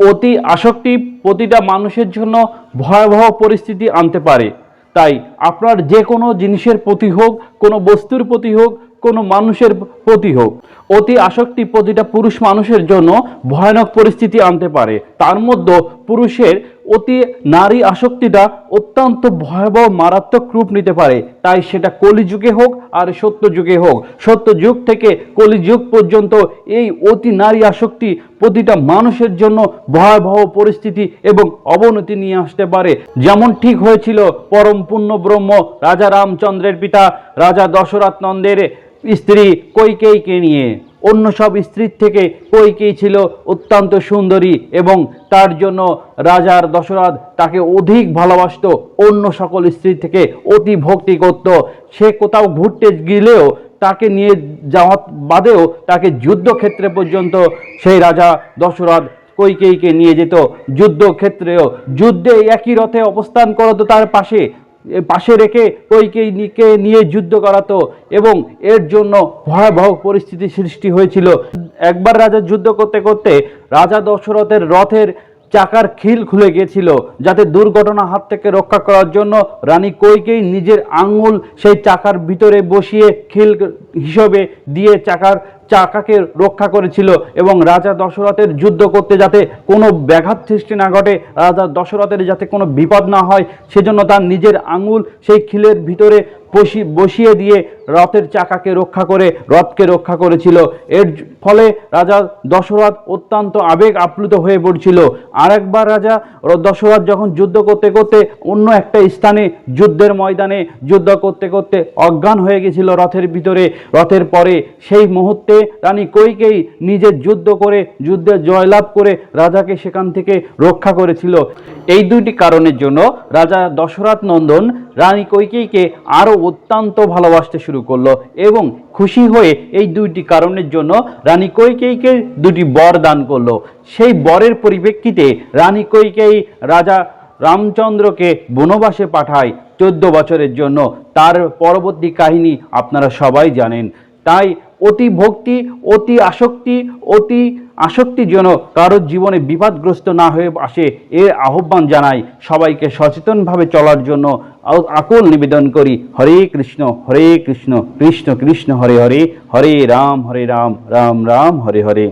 অতি আসক্তি প্রতিটা মানুষের জন্য ভয়াবহ পরিস্থিতি আনতে পারে। তাই আপনার যে কোনো জিনিসের প্রতি হোক, কোনো বস্তুর প্রতি হোক, কোনো মানুষের প্রতি হোক, অতি আসক্তি প্রতিটা পুরুষ মানুষের জন্য ভয়ানক পরিস্থিতি আনতে পারে। তার মধ্যে পুরুষের অতি নারী আসক্তিটা অত্যন্ত ভয়াবহ, মারাত্মক রূপ নিতে পারে। তাই সেটা কলিযুগে হোক আর সত্য যুগে হোক। সত্য যুগ থেকে কলিযুগ পর্যন্ত এই অতি নারী আসক্তি প্রতিটা মানুষের জন্য ভয়াবহ পরিস্থিতি এবং অবনতি নিয়ে আসতে পারে। যেমন ঠিক হয়েছিল পরম পুণ্য ব্রহ্ম রাজা রামচন্দ্রের পিতা, রাজা দশরথ নন্দের স্ত্রী কৈকেয়ীকে নিয়ে। অন্য সব স্ত্রীর থেকে কৈকেয়ী ছিল অত্যন্ত সুন্দরী এবং তার জন্য রাজার দশরথ তাকে অধিক ভালোবাসত, অন্য সকল স্ত্রীর থেকে অতি ভক্তি করত। সে কোথাও ঘুরতে গেলেও তাকে নিয়ে যাওয়া বাদেও তাকে যুদ্ধক্ষেত্রে পর্যন্ত সেই রাজা দশরথ কৈকেয়ীকে নিয়ে যেত। যুদ্ধক্ষেত্রেও যুদ্ধে একই রথে অবস্থান করতো তার পাশে। পাশে রেখে কৈকেয়ীকে নিয়ে যুদ্ধ করাতো এবং এর জন্য ভয়াবহ পরিস্থিতি সৃষ্টি হয়েছিল। একবার রাজা যুদ্ধ করতে করতে রাজা দশরথের রথের চাকার খিল খুলে গিয়েছিল, যাতে দুর্ঘটনা হাত থেকে রক্ষা করার জন্য রানী কৈকেয়ী নিজের আঙুল সেই চাকার ভিতরে বসিয়ে খিল হিসেবে দিয়ে চাকার চাকাকে রক্ষা করেছিল এবং রাজা দশরথের যুদ্ধ করতে যাতে কোনো ব্যাঘাত সৃষ্টি না ঘটে, রাজা দশরথের যাতে কোনো বিপদ না হয়, সেজন্য তার নিজের আঙুল সেই খিলের ভিতরে বসিয়ে দিয়ে রথের চাকাকে রক্ষা করে, রথকে রক্ষা করেছিল। এর ফলে রাজা দশরথ অত্যন্ত আবেগ আপ্লুত হয়ে পড়ছিল। আরেকবার রাজা দশরথ যখন যুদ্ধ করতে করতে অন্য একটা স্থানে যুদ্ধের ময়দানে যুদ্ধ করতে করতে অজ্ঞান হয়ে গেছিল রথের ভিতরে। রথের পরে সেই মুহূর্তে রানী কৈকেয়ী নিজের যুদ্ধ করে, যুদ্ধে জয়লাভ করে রাজাকে সেখান থেকে রক্ষা করেছিল। এই দুইটি কারণের জন্য রাজা দশরথ নন্দন রানী কৈকেয়ীকে আরও অত্যন্ত ভালোবাসতে শুরু করল এবং খুশি হয়ে এই দুইটি কারণের জন্য রানী কৈকেয়ীকে দুটি বর দান করল। সেই বরের পরিপ্রেক্ষিতে রানী কৈকেয়ী রাজা রামচন্দ্রকে বনবাসে পাঠায় চোদ্দ বছরের জন্য। তার পরবর্তী কাহিনী আপনারা সবাই জানেন। তাই অতি ভক্তি, অতি আসক্তি, অতি আসক্তি যেন কারোর জীবনে বিপদগ্রস্ত না হয়ে আসে এর আহ্বান জানাই সবাইকে সচেতনভাবে চলার জন্য আকুল নিবেদন করি। হরে কৃষ্ণ হরে কৃষ্ণ কৃষ্ণ কৃষ্ণ, হরে হরে হরে রাম হরে রাম রাম রাম, হরে হরে।